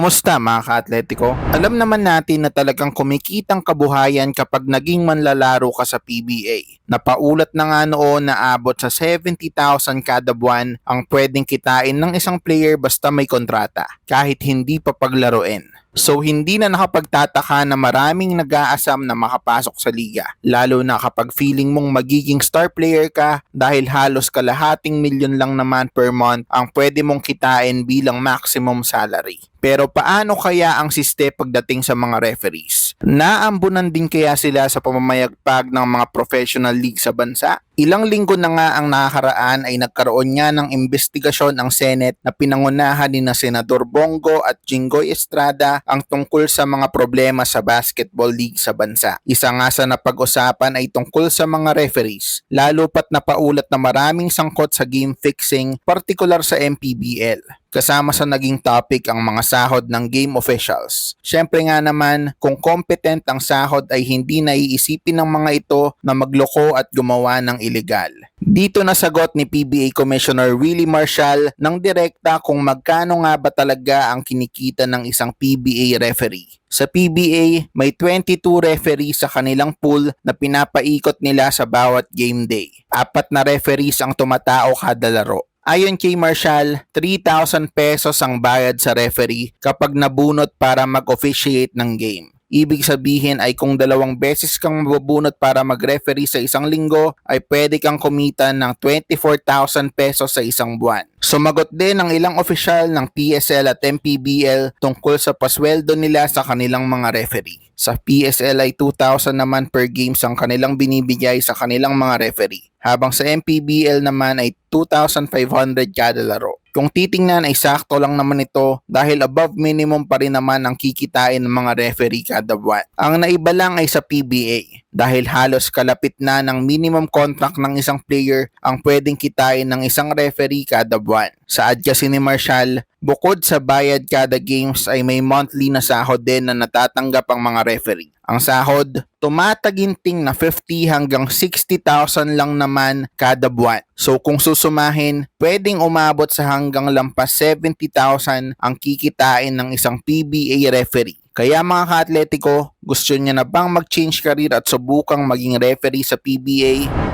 Kumusta mga ka-atletiko? Alam naman natin na talagang kumikitang kabuhayan kapag naging manlalaro ka sa PBA. Napaulat na nga noon na abot sa 70,000 kada buwan ang pwedeng kitain ng isang player basta may kontrata, kahit hindi pa paglaruin. So hindi na nakapagtataka na maraming nag-aasam na makapasok sa liga, lalo na kapag feeling mong magiging star player ka dahil halos kalahating milyon lang naman per month ang pwede mong kitain bilang maximum salary. Pero paano kaya ang siste pagdating sa mga referees? Naambunan din kaya sila sa pamamayagpag ng mga professional league sa bansa? Ilang linggo na nga ang nakakaraan ay nagkaroon nga ng investigasyon ang Senate na pinangunahan ni na Senador Bongo at Jinggoy Estrada ang tungkol sa mga problema sa basketball league sa bansa. Isa nga sa napag-usapan ay tungkol sa mga referees, lalo pat napaulat na maraming sangkot sa game fixing, partikular sa MPBL kasama sa naging topic ang mga sahod ng game officials. Siyempre nga naman, kung competent ang sahod ay hindi naiisipin ng mga ito na magloko at gumawa ng illegal. Dito nasagot ni PBA Commissioner Willie Marshall ng direkta kung magkano nga ba talaga ang kinikita ng isang PBA referee. Sa PBA, may 22 referees sa kanilang pool na pinapaikot nila sa bawat game day. Apat na referees ang tumatao kada laro. Ayon kay Marshall, 3,000 pesos ang bayad sa referee kapag nabunot para mag-officiate ng game. Ibig sabihin ay kung dalawang beses kang mabubunot para mag-referee sa isang linggo ay pwede kang kumita ng 24,000 pesos sa isang buwan. Sumagot din ang ilang opisyal ng PSL at MPBL tungkol sa pasweldo nila sa kanilang mga referee. Sa PSL ay 2,000 naman per games ang kanilang binibigay sa kanilang mga referee, habang sa MPBL naman ay 2,500 kada laro. Kung titingnan ay sakto lang naman ito dahil above minimum pa rin naman ang kikitain ng mga referee kada buwan. Ang naiba lang ay sa PBA dahil halos kalapit na ng minimum contract ng isang player ang pwedeng kitain ng isang referee kada buwan. Sa ad kasi ni Marshall, bukod sa bayad kada games ay may monthly na sahod din na natatanggap ang mga referee. Ang sahod, tumataginting na 50 hanggang 60,000 lang naman kada buwan. So kung susumahin, pwedeng umabot sa hanggang lampas 70,000 ang kikitain ng isang PBA referee. Kaya mga ka-atletiko, gusto niya na bang mag-change career at subukang maging referee sa PBA?